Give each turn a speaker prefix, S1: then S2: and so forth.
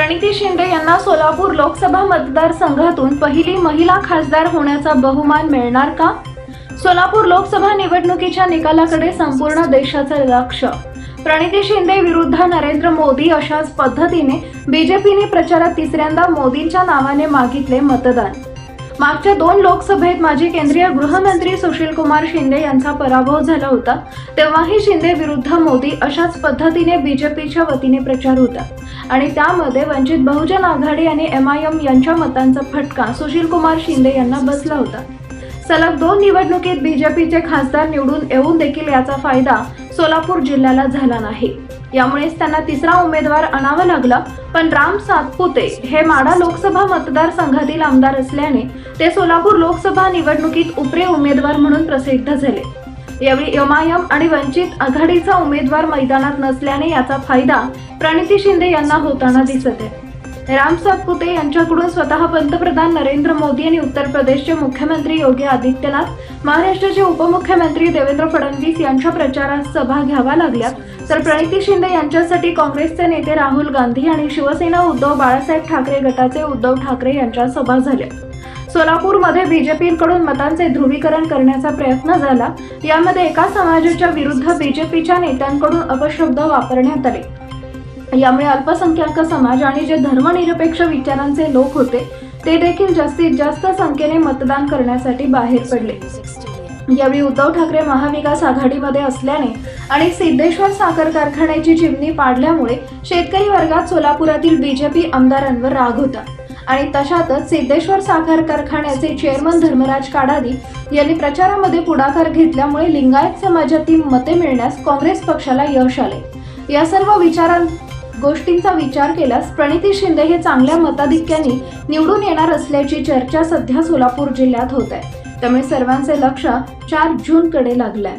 S1: प्रणिती शिंदे यांना सोलापूर लोकसभा मतदारसंघातून पहिली महिला खासदार होण्याचा बहुमान मिळणार का? सोलापूर लोकसभा निवडणुकीच्या निकालाकडे संपूर्ण देशाचं लक्ष. प्रणिती शिंदे विरुद्ध नरेंद्र मोदी अशाच पद्धतीने बीजेपीने प्रचारात तिसऱ्यांदा मोदींच्या नावाने मागितले मतदान. मागच्या दोन लोकसभेत माजी केंद्रीय गृहमंत्री सुशील कुमार शिंदे यांचा पराभव झाला होता. तेव्हाही शिंदे विरुद्ध मोदी अशाच पद्धतीने बीजेपीच्या वतीने प्रचार होता. आणि त्यामध्ये वंचित बहुजन आघाडी आणि एम आय एम यांच्या मतांचा फटका सुशील कुमार शिंदे यांना बसला होता. सलग दोन निवडणुकीत बीजेपीचे खासदार निवडून येऊन देखील याचा फायदा सोलापूर जिल्ह्याला झाला नाही. यामुळेच त्यांना तिसरा उमेदवार आणावा लागला पण राम सातपुते हे माडा लोकसभा मतदारसंघातील आमदार असल्याने ते सोलापूर लोकसभा निवडणुकीत उपरे उमेदवार म्हणून प्रसिद्ध झाले. यावेळी एमआयएम आणि वंचित आघाडीचा उमेदवार मैदानात नसल्याने याचा फायदा प्रणिती शिंदे यांना होताना दिसत आहे. राम सातपुते यांच्याकडून स्वतः पंतप्रधान नरेंद्र मोदी आणि उत्तर प्रदेशचे मुख्यमंत्री योगी आदित्यनाथ महाराष्ट्राचे उपमुख्यमंत्री देवेंद्र फडणवीस यांच्या प्रचारात सभा घ्याव्या लागल्या. तर प्रणिती शिंदे यांच्यासाठी काँग्रेसचे नेते राहुल गांधी आणि शिवसेना उद्धव बाळासाहेब ठाकरे गटाचे उद्धव ठाकरे यांच्या सभा झाल्या. सोलापूरमध्ये बीजेपीकडून मतांचे ध्रुवीकरण करण्याचा प्रयत्न झाला. यामध्ये एका समाजाच्या विरुद्ध बीजेपीच्या नेत्यांकडून अपशब्द वापरण्यात आले. यामुळे अल्पसंख्याक समाज आणि जे धर्मनिरपेक्ष विचारांचे लोक होते ते देखील जास्तीत जास्त संख्येने मतदान करण्यासाठी बाहेर पडले. यावेळी उद्धव ठाकरे महाविकास आघाडीमध्ये असल्याने आणि सिद्धेश्वर साखर कारखान्याची चिमणी पाडल्यामुळे शेतकरी वर्गात सोलापुरातील बीजेपी आमदारांवर राग होता. आणि तशातच सिद्धेश्वर साखर कारखान्याचे चेअरमन धर्मराज काडादी यांनी प्रचारामध्ये पुढाकार घेतल्यामुळे लिंगायत समाजातील मते मिळण्यास काँग्रेस पक्षाला यश आले. या सर्व विचारां गोष्टींचा विचार केल्यास प्रणिती शिंदे हे चांगल्या मताधिक्याने निवडून येणार असल्याची चर्चा सध्या सोलापूर जिल्ह्यात होत आहे. त्यामुळे सर्वांचे लक्ष चार जून कडे लागलंय.